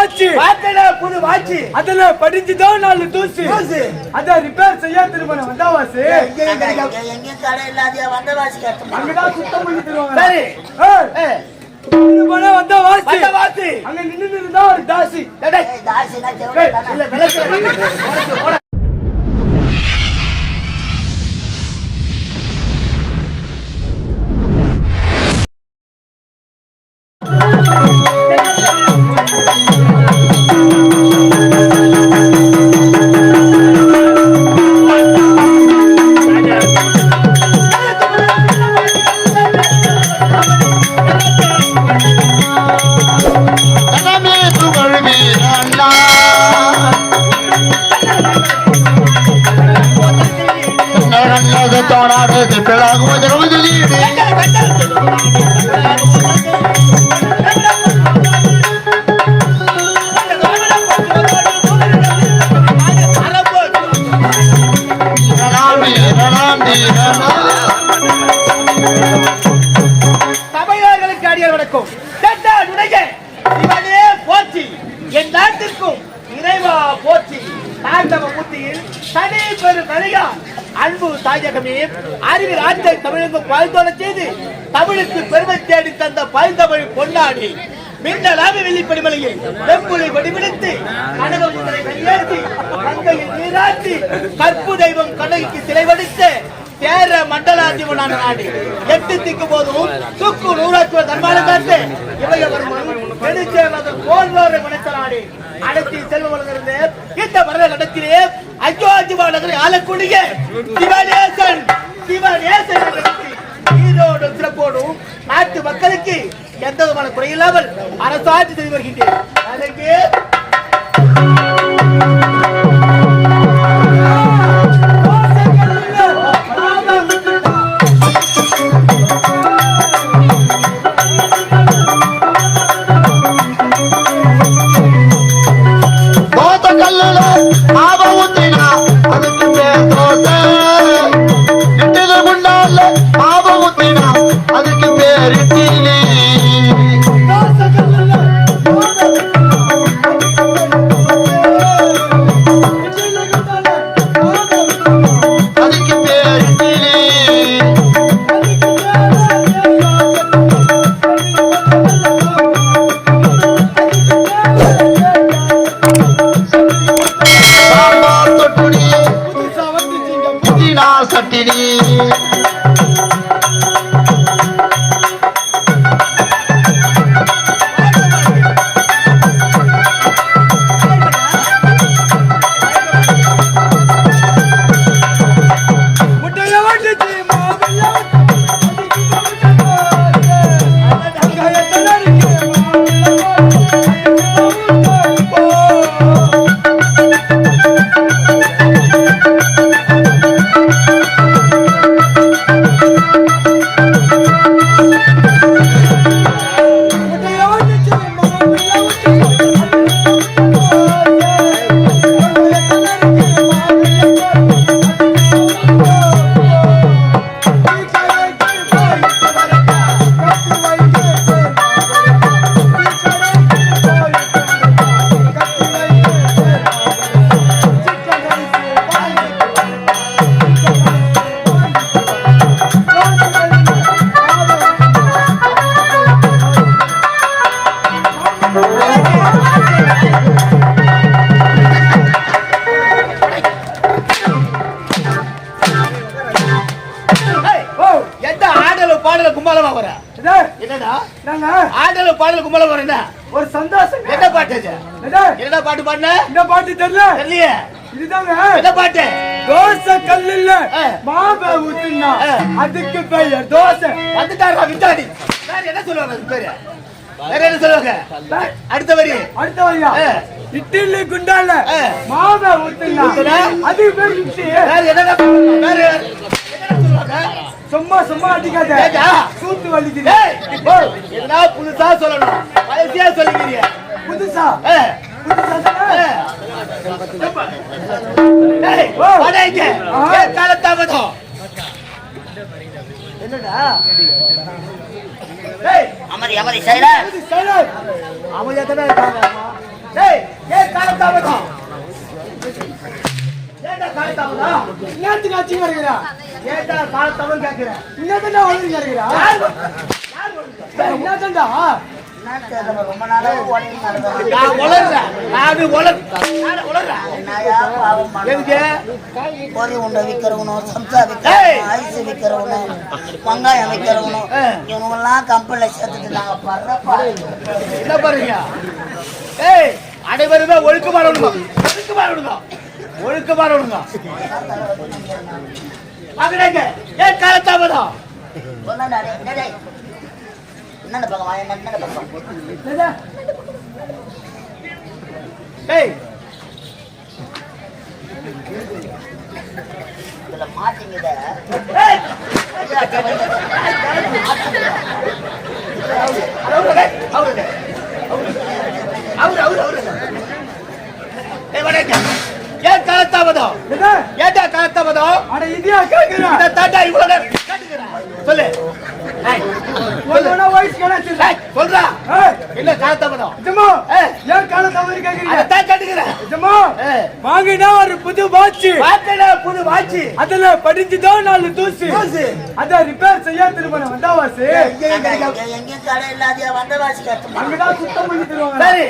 Watch பார்த்தேடா புது watch அதுல படிஞ்சுதான் நாலு தூசு. தூசு. அத ரிப்பேர் செய்ய திரும்ப வந்தா வாசி. எங்கேயும் கடை இல்லாதே வந்த வாசி கட்டணும் அங்கதான் சுத்தம் பண்ணி தருவாங்க. சரி. வந்தா வாசி. வந்த அங்க நின்னு இருந்தா ஒரு தாசி. தாசினா இல்ல விளக்கு. இறைவா போற்றி தாண்டவ மூர்த்தியில் தனி பெரு நடிகா அன்பு தாயகமே அறிவு ராஜ்ய தமிழுக்கு பாய்ந்தோட செய்து தமிழுக்கு பெருமை தேடி தந்த பாய்ந்தமிழ் பொன்னாடி. மின்னலாவி வெள்ளிப்படிமலையில் வெம்புலி வடிவெடுத்து கனக முதிரை வெளியேற்றி கங்கையில் நீராட்டி கற்பு தெய்வம் கண்ணகிக்கு சிலை வடித்து சேர மண்டலாதிபனான நாடு. எட்டு திக்கு போதும் துக்கு நூறாக்குவ தன்மான காத்து இவைய வருமானம் நெடுச்சேர்ந்த போல்வாரை மனைத்த நாடு அடத்தி செல்வமிருந்து இந்த வரத நடத்திலே ஐயோ நகரை ஆளக்கூடிய சிவநேசன் சிவநேசன் என்ற சிறப்போடும் நாட்டு மக்களுக்கு எந்த விதமான குறையில்லாமல் அரசாட்சி செய்து வருகின்றேன். அதற்கு கும்பலம் வர என்ன ஒரு சந்தோஷம். என்ன பாட்டு இது? என்னடா பாட்டு பாடின? இந்த பாட்டு தெரியல? தெரியலையே. இதுதாங்க. என்ன பாட்டு? தோசை கல்லுல ஆ. மாவை ஊத்துனா. அதுக்கு பெயர் தோசை. வந்துட்டாரா வேற என்ன சொல்லுவாங்க பேரு? வேற என்ன சொல்லுவாங்க? அடுத்த வரி. அடுத்த வரியா. இட்லி குண்டால. மாவை ஊத்துனா ஊத்துனா? அது பேர் இட்லி வேற என்னடா வேற என்னடா சொல்லுவாங்க? சும்மா சும்மா அடிக்காத. சூத்து வலிக்குது. எதனா புதுசா சொல்லணும்? பழசியா சொல்லிக்கிறீங்க. புதுசா? என்னடா? அமரி அமரி சைலர் அமைதியா தானே இருக்காங்க ஏய் ஏன் காலத்தாமதம் ஏன்டா காலத்தாமதம் நேரத்துக்கு அச்சிங்க வருகிறா? வளர்ந்தா? என்னத்தண்டா என்ன தெரியல, ரொம்ப நாளா. நான் உளறேன். உளறேன். உளறேன்? உண்டை விக்கிறவனும், சம்சா ஏய். விக்கிறவனும், ஐஸ் விக்கிறவனும், வெங்காயம் விக்கிறவனும், ஆ. இவனுங்கெல்லாம் கம்பெனில சேர்த்துட்டு நாங்க படுற பாடு. என்ன பாருங்க ஏய் அனைவருமே ஒழுக்கமா இருக்கணுங்க ஒழுக்கமா இருக்கணுங்க மகனேங்க ஏன் காலத்தாமதம் டேய், டேய், டேய். என்னென்ன பக்கம் என்னென்ன பக்கம்? என்னது? ஏய் இதுல மாட்டிங்குத. ஏய் ஐயா, இங்க வைங்க. மாட்டிங்குத. அவரு அவரு அவரு அவரு அவரு ஏய் வணங்க ஏன் காலத்தாமதம் என்னது? அட இதையா இந்த தாத்தா இவ்வளவு நேரம். சொல்லு சொல்றா காலத்தாமதம் நிஜமா ஏய். ஏன் கால தவறு கேக்குறீங்க அதான் கேட்டுக்கிறேன். வாங்கினா ஒரு புது வாட்ச் வாக்கடா புது வாட்சி அதுல படிச்சுதான் நாலு தூசு தூசு. அத ரிப்பேர் செய்ய அங்க கிடைக்காம இங்க எங்கேயும் கடை. அங்கதான் சுத்தம் பண்ணி தருவாங்க சரி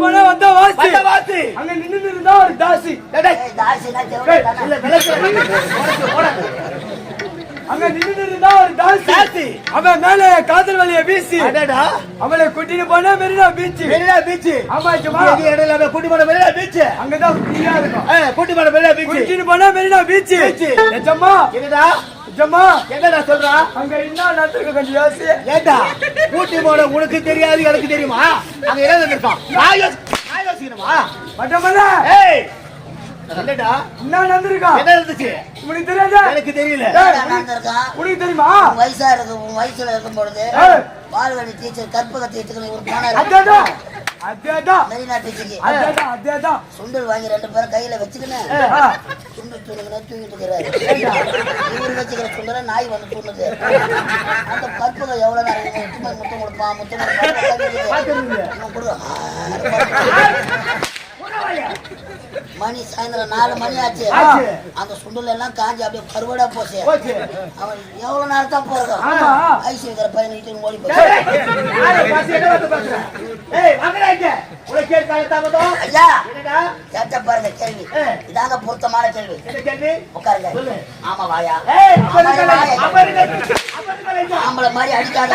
போனா வந்தா வாசி வந்த வாசி அங்க நின்னு இருந்தா ஒரு தாசி டேய், தாசினா தானே. இல்ல. அங்க நின்னு இருந்தா ஒரு தாசி தாசி. அவன் மேல காதல் வலிய வீசி அடடா, அவளை கூட்டிட்டு போனா மெரினா பீச் மெரினா பீச். ஆமா சும்மா எங்க இடையில அவன் கூட்டி போன மெரினா பீச். அங்கதான் ஃப்ரீயா இருக்கும் கூட்டி போன மெரினா பீச். கூட்டிட்டு போனா மெரினா பீச் பீச். நிஜமா என்னடா நிஜமா என்னடா சொல்றா? அங்க என்ன நடந்திருக்கு கொஞ்சம் யோசி. ஏண்டா? கூட்டி போன உனக்கு தெரியாது எனக்கு தெரியுமா? அங்க என்ன இருக்கான் நான் யோசி- நான் யோசிக்கணுமா? மட்டமல்ல ஏய்! என்னடா? என்ன நடந்திருக்கா? என்ன இருந்துச்சு உனக்கு தெரியாதா? எனக்கு தெரியல. நடந்திருக்கான்? உனக்கு தெரியுமா? உன் வயசா இருக்கு உன் வயசுல இருக்கும் பொழுது ஏய். பால்வழி டீச்சர் கற்பக டீச்சர் ஒரு போனார் அதேதான் சுண்டல் வாங்கி ரெண்டு பேரும் கையில வச்சுக்கின்னு சுண்டல் தூணுங்கன்னா தூங்கிட்டு இருக்கிறாரு. இவர் வச்சுக்கிற சுண்டல நாய் வந்து தூணுது. அந்த கற்பகம் எவ்வளவு நேரம் முத்தம் கொடுப்பான் முத்தம் கொடுப்பான் பார்த்திருந்தீங்க. மணி சாயந்தரம் நாலு மணி ஆச்சு. அந்த சுண்டல் எல்லாம் காஞ்சி அப்படியே கருவாடா போச்சு அவன் எவ்வளவு நேரம் தான் போறோம். ஐசி பையன் வீட்டுக்கு ஓடி? ஐயா? கேட்ட பாருங்க கேள்வி. இதாங்க பொருத்தமான கேள்வி? உட்காருங்க. ஆமா வாயா. ஆம்பளை மாதிரி அடிக்காத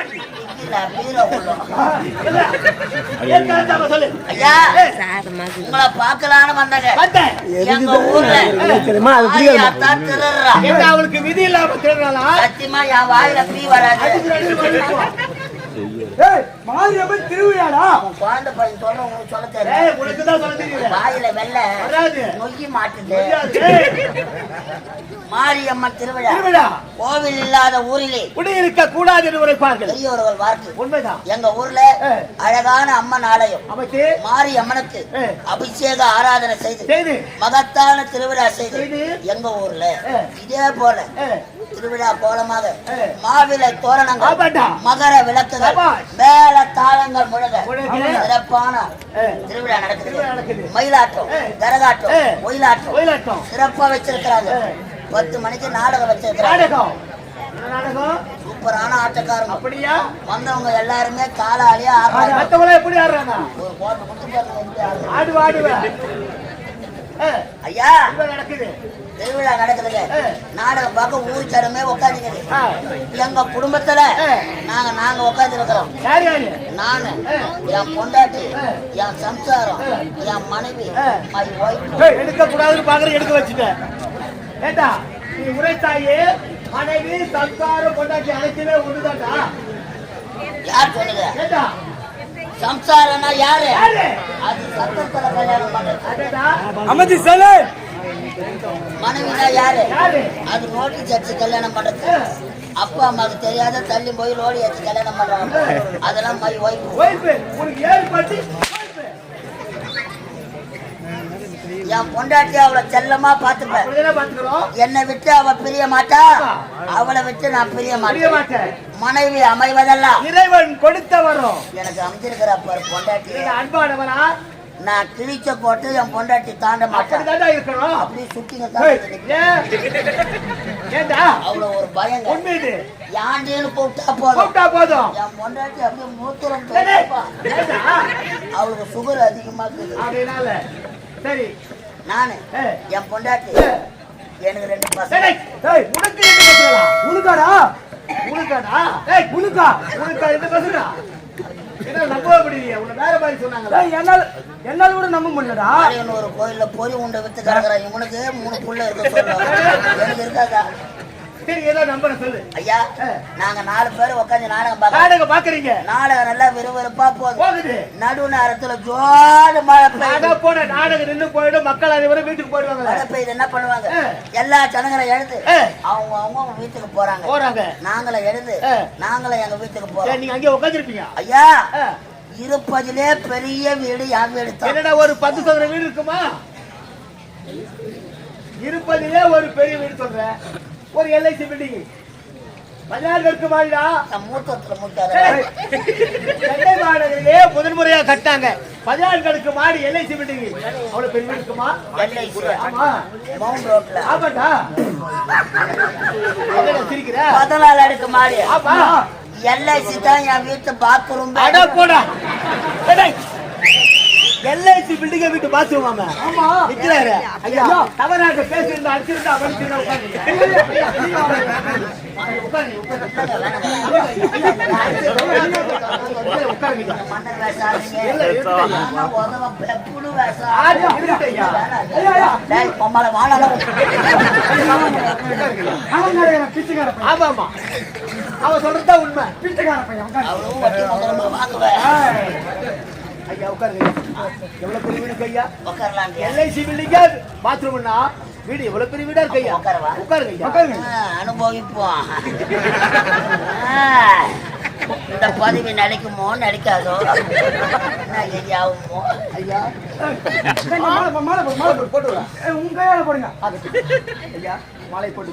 உங்களை எங்க ஊர்ல அவளுக்கு விதி இல்லாம திருடுறாளா? சத்தியமா என் வாயில பீ வராது மாரியம்மன் திருவிழாடா குழந்தை பையன் சொல்ல உங்களுக்கு சொல்ல தெரியல ஏய், உனக்கு தான் சொல்ல தெரியல. வாயில வெள்ளை வராது. நொய்யி மாட்டுது மாரியம்மன் திருவிழா திருவிழா. கோவில் இல்லாத ஊரிலே குடியிருக்க கூடாது என்று உரைப்பார்கள் பெரியவர்கள் வாக்கு உண்மைதான் எங்க ஊர்ல. அழகான அம்மன் ஆலயம் அமைச்சு மாரி அம்மனுக்கு ஏ. அபிஷேக ஆராதனை செய்து மகத்தான திருவிழா செய்து. எங்க ஊர்ல. இதே போல திருவிழா கோலமாக. மாவிலை தோரணங்கள். மகர விளக்குகள் சபாஷ். மேல தாளங்கள் முழங்க. சிறப்பான. திருவிழா நடக்குது. மயிலாட்டம். கரகாட்டம். ஒயிலாட்டம். சிறப்பா வச்சிருக்கிறாங்க. பத்து மணிக்கு நாடகம் வச்சிருக்கிறாங்க சூப்பரான ஆட்டக்காரங்க அப்படியா வந்தவங்க எல்லாருமே காலாலேயே ஆடுறாங்க எப்படி ஆடுறாங்க ஆடுவேன் ஐயா நடக்குது திருவிழா நடக்குதுங்க. நாடகம் பார்க்க ஊர் சரமே உட்காந்துக்குது. எங்க குடும்பத்துல. நாங்க நாங்க உட்கார்ந்து இருக்கிறோம் நானு. என் பொண்டாட்டி. என் சம்சாரம். என் மனைவி எடுக்க கூடாதுன்னு பாக்குற எடுக்க வச்சுட்டேன் ஏண்டா நீ உரைத்தாயே மனைவி சம்சாரம் கொண்டாட்டி அனைத்துமே ஒண்ணுதான்டா யார் சொல்லுங்க ஏண்டா சம்சாரம்னா யாரு? அது சத்தத்துல கல்யாணம் பண்றது. அமைதி சொல்லு மனைவினா யாரு? அது நோட்டீஸ் அடிச்சு கல்யாணம் பண்றது. அப்பா அம்மாவுக்கு தெரியாத தள்ளி போய் லோடி ஏற்றி கல்யாணம் பண்றாங்க. அதெல்லாம் மை ஒய்ஃபு ஒய்ஃபு உனக்கு ஏழு பட்டி ஒய்ஃபு என் பொண்டாட்டி அவளை செல்லமா பாத்துப்பேன் என்னை விட்டு அவ பிரிய மாட்டா. அவளை விட்டு நான் பிரிய மாட்டேன். மனைவி அமைவதெல்லாம் இறைவன் கொடுத்த வரும் எனக்கு அமைஞ்சிருக்கிற பாரு பொண்டாட்டி. நீங்க அன்பானவனா நான் கிழிச்ச போட்டு என் பொண்டாட்டி தாண்ட மாட்டேன் அப்படியே? ஏன்டா அவ்வளவு ஒரு இது யாண்டின்னு கூப்பிட்டா போதும். கூப்பிட்டா போதும். என் பொண்டாட்டி அப்படியே மூத்திரம்? அவளுக்கு சுகர் அதிகமா இருக்குது. சரி. நானு ஏய், என் பொண்டாட்டி. ஏய், எனக்கு ரெண்டு பசங்க. உனக்கு ரெண்டு பசங்களா? உனக்காடா? உனக்காடா? டேய் உனக்கா? உனக்கா ரெண்டு பசங்களா? ஏய், என்னால என்னால கூட நம்ப முடியலடா. ஒரு கோயில்ல பொறி உண்டை வித்து கிடக்குறான். இவனுக்கு மூணு புள்ள இருக்க சொல்லுவாங்க எனக்கு இருக்காதா சரி ஏதோ நம்பரை சொல்லு. ஐயா நாங்க நாலு பேர் உட்காந்து நாடகம் பார்க்க நாடகம் பாக்குறீங்க நாடகம் நல்லா விறுவிறுப்பா போகுது. போகுது. நடு நேரத்துல ஜோடு மழை பெய்யுது. நாடகம் போன நாடகம் நின்னு போயிடும். மக்கள் அனைவரும் வீட்டுக்கு போயிடுவாங்களே மழை பெய்யுது என்ன பண்ணுவாங்க. எல்லா ஜனங்களும் எழுந்து. அவங்க அவங்க வீட்டுக்கு போறாங்க. போறாங்க. நாங்களும் எழுந்து ஆ. நாங்களும் எங்க வீட்டுக்கு போறோம். நீங்க அங்கே உட்காந்துருப்பீங்க ஐயா இருப்பதிலே பெரிய வீடு என் வீடு என்னடா ஒரு பத்து சதுர வீடு இருக்குமா? இருப்பதிலே ஒரு பெரிய வீடு சொல்றேன் ஒரு எல்ஐசி பில்டிங் பதினாறு இருக்கு மாடிடா. சென்னை மாநகரிலே முதல் முறையா கட்டாங்க பதினாறு மாடி எல்ஐசி பில்டிங் அவ்வளவு வீடு இருக்குமா? ஆமாண்டா. சிரிக்கிற? பதினாலு அடுக்கு மாடி. ஆமா. எல்ஐசி தான் என் வீட்டு பாத்ரூம் போடா. எல்ஐசி பில்டிங் வீட்டு பாத்ரூம் ஆமா? ஆமா. நிக்கிறாரு. ஐயா. தவறாக பேசியிருந்தா அடிச்சிருந்தா பொம்பளை வாழலாம் அவன் சொல்றதுதான் உண்மை. பிச்சைக்கார பையன் ஐயா உட்காருங்க எவ்வளவு பெரிய வீடு ஐயா உட்காரலாம் எல்ஐசி பில்டிங்கா பாத்ரூம்னா வீடு எவ்வளவு பெரிய வீடா இருக்கு ஐயா உட்காரவா? உட்காருங்க. உட்காருங்க. அனுபவிப்போம். இந்த பதவி நடிக்குமோ நடிக்காதோ? என்ன எதி ஆகுமோ ஐயா. மாலை போ, மாலை போ, மாலை போ. போட்டு உங்க கையால போடுங்க. ஐயா மாலை போட்டு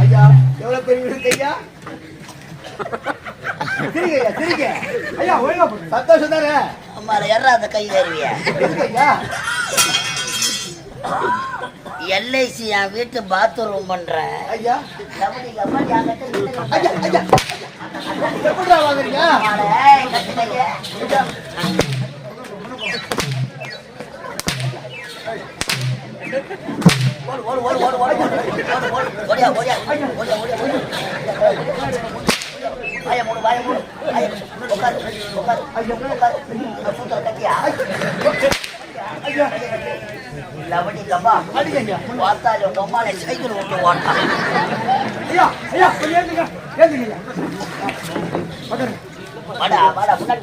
ஐயா எவ்வளவு பெரிய ஐயா சிரிங்க ஐயா சிரிங்க ஐயா ஒழுங்கா போடு சந்தோஷம் தானே அம்மால எறாத கை ஏறுவிய எதுக்கு ஐயா எல்ஐசி என் வீட்டு பாத்ரூம் பண்றேன் ஐயா கபடி கபடி எப்படிடா வாங்குறீங்க ஓடு, ஓடு, ஓடு, ஓடு, உட்காரு, உட்காரு. உட்காரு. சூத்திர கட்டியா? லவடி கப்பா. சைக்கிள் ஓட்டு ஐயா ஐயா ஏந்துங்க ஏந்துங்க வாடா, வாடா, முன்னாடி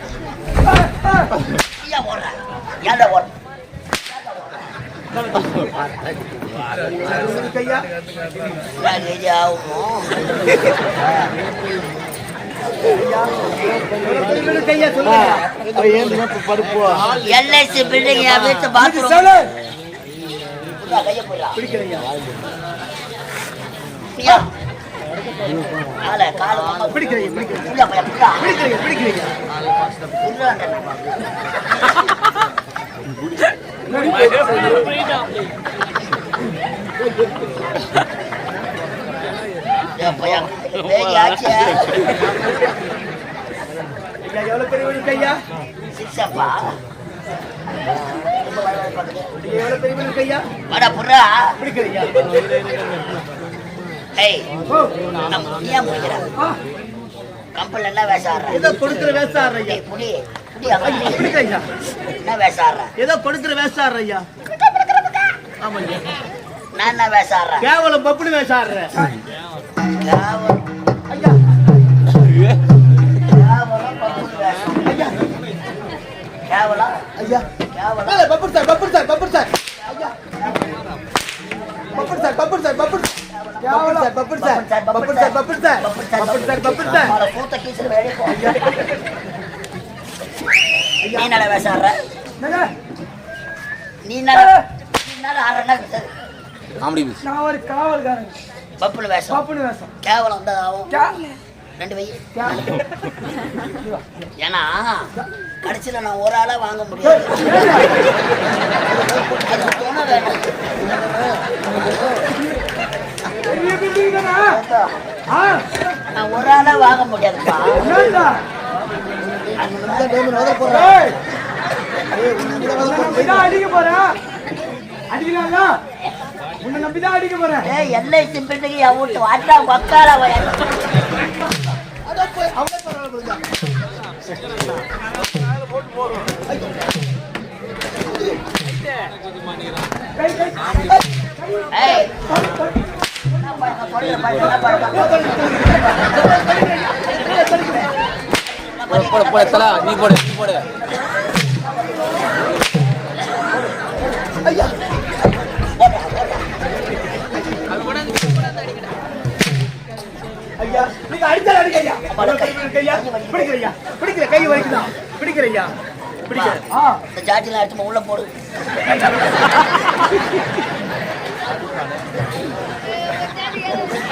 ஏன் ஓடுற. ஏன்டா சொல்லுங்க LIC building என் வீட்டு புடுறா, கையை புடுறா. எவ்வளவு பெரிய கையா சிக்ஸப்பா. எவ்வளவு பெரிய கையா வாடா, புடுறா. பிடிக்கலையா ஏய், நம்ம ஏன் முடிக்கிற? ஆ, கம்பெனில என்ன வேஷம் ஆடுற? ஏதோ கொடுக்குற வேஷம் ஆடுற ஐயா புடி, அவன் என்ன ஆடுற? ஏதோ கொடுக்குற வேஷம் ஆடுற ஐயா ஆமாங்க நான் என்ன ஆடுறேன்? கேவலம் பப்புனு வேஷம் ஆடுற கேவலம். ஐயா கேவலம் பப்புனு வேஷம். கேவலம், ஐயா கேவலம். ஏய், பப்புர் சார் பப்புர் சார் பப்புர் சார் ஐயா பப்புர் சார் பப்புர் சார் சார் பப்புர் சார் பப்புர் சார் பப்புர் சார் பப்புர் சார் பப்புர் சார் அவளை கூத்த கீசுல வெளியே போ. நீ ஆடுற? என்னங்க? நீ நீ ஆடுறன்னா நான் ஒரு காவல்காரன். பப்புனு வேஷம். பாப்புன்னு வேஷம். கேவலம் தான் ஆகும் ரெண்டு வை. ஏன்னா கடைசியில நான் ஒரு ஆளா வாங்க முடியாது. துணை வேணும் பெரிய building தானே? ஆ, நான் ஒரு ஆளா வாங்க முடியாதுப்பா அடிக்க போறேன். அடிக்கலாம்ல? உன்னை நம்பிதான் அடிக்க போறேன். ஏய் எல்லை சிம்பிட்டுக்கு என் வீட்டு வாட்டா கை, ஏய் போடு. தலா நீ போடு நீ போடு ஐயா நீங்க அடிச்சால அடிங்க ஐயா எவ்வளவு பெரிய வீடு பிடிக்கல கை ஆ, இந்த ஜாட்டிலாம் எடுத்து உள்ள போடு எவ்வளவு பெரிய வீடு கையா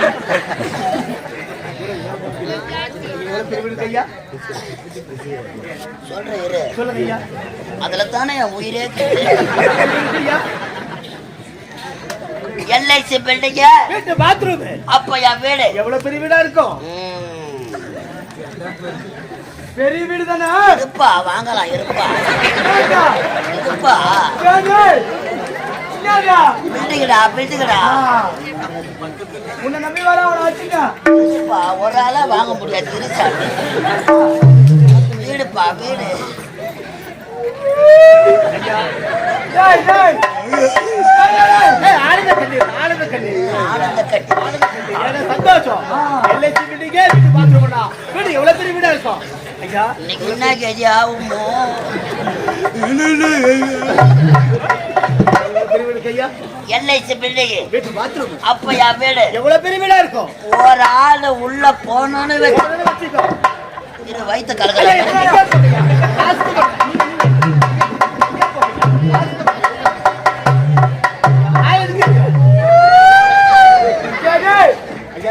சொல்றேன் அதுல தானே என் உயிரே எல்ஐசி பில்டிங்க வீட்டு பாத்ரூம் அப்ப என் வீடு. எவ்வளவு பெரிய வீடா இருக்கும்? பெரிய வீடு தானே? இருப்பா வாங்கலாம் இருப்பா? இருப்பா? பில்டிங்கடா பில்டிங்கடா உன்னை நம்பி வர அவனை வச்சுக்க. இருப்பா ஒரு ஆளா வாங்க முடியாது வீடுப்பா வீடு. ஆனந்த கண்ணீர் ஆனந்த ஏன்னா சந்தோஷம். எல்ஐசி வீட்டுக்கே வீட்டு பாத்ரூம்னா வீடு எவ்வளவு பெரிய வீடா இருக்கும்? ஐயா. இன்னைக்கு என்ன கேஜி ஆகுமோ பெரிய வீடு கையா எல்ஐசி பில்டிங் வீட்டு பாத்ரூம். அப்ப என் வீடு. எவ்வளவு பெரிய வீடா இருக்கும்? ஒரு ஆளு உள்ள போனோன்னு வச்சுக்கோ. இரு வயித்த ஐயா, கலக்கல.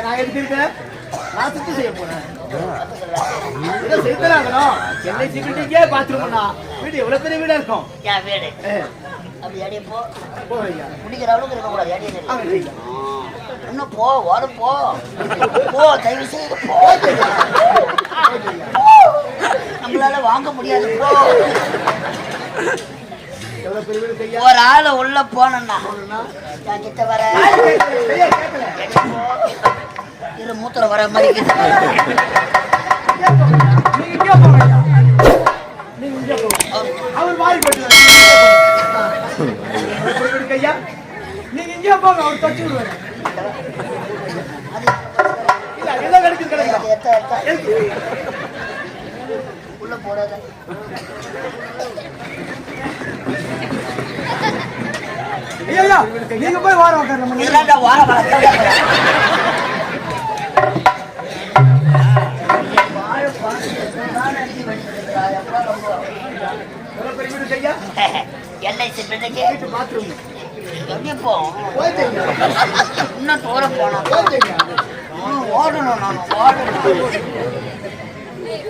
நான் எதுக்கு இருக்கேன்? நான் சுத்தி செய்ய போறேன். என்னை சிக்கிட்டே பாத்ரூம்னா. வீடு எவ்வளவு பெரிய வீடா இருக்கும்? என் வீடு. அப்படி அடியே போ. குடிக்கிற அளவுக்கு இருக்க கூடாது அடியே ஆ, நில்லு. ஐயா. இன்னும் போ ஓரம் போ. போ தயவு செய்து போ. நம்மளால வாங்க முடியாது போ. ஒரு ஆளு உள்ள நான் கிட்ட வர? இரு மூத்திரம் வர மாதிரி கையா நீங்க இங்கே போங்க அவர் தச்சு விடுவாரு. இல்ல ஏதோ கிடைக்குது கிடைக்கும் உள்ள போடாத ஐயா ஐயா நீங்க போய் வாரம் உட்காரு நம்ம நில்லுங்க. இதெல்லாம் வார வர. எவ்வளவு பெரிய வீடு கையா எல்ஐசி பிள்ளைக்கு வீட்டு பாத்ரூம் எங்கே போவோம் இன்னும் தூரம் போனோம் ஓடணும் நான் ஓடணும்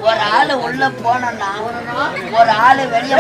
ஒரு ஆள் உள்ள போனோம்னா ஒரு ஆள் வெளியே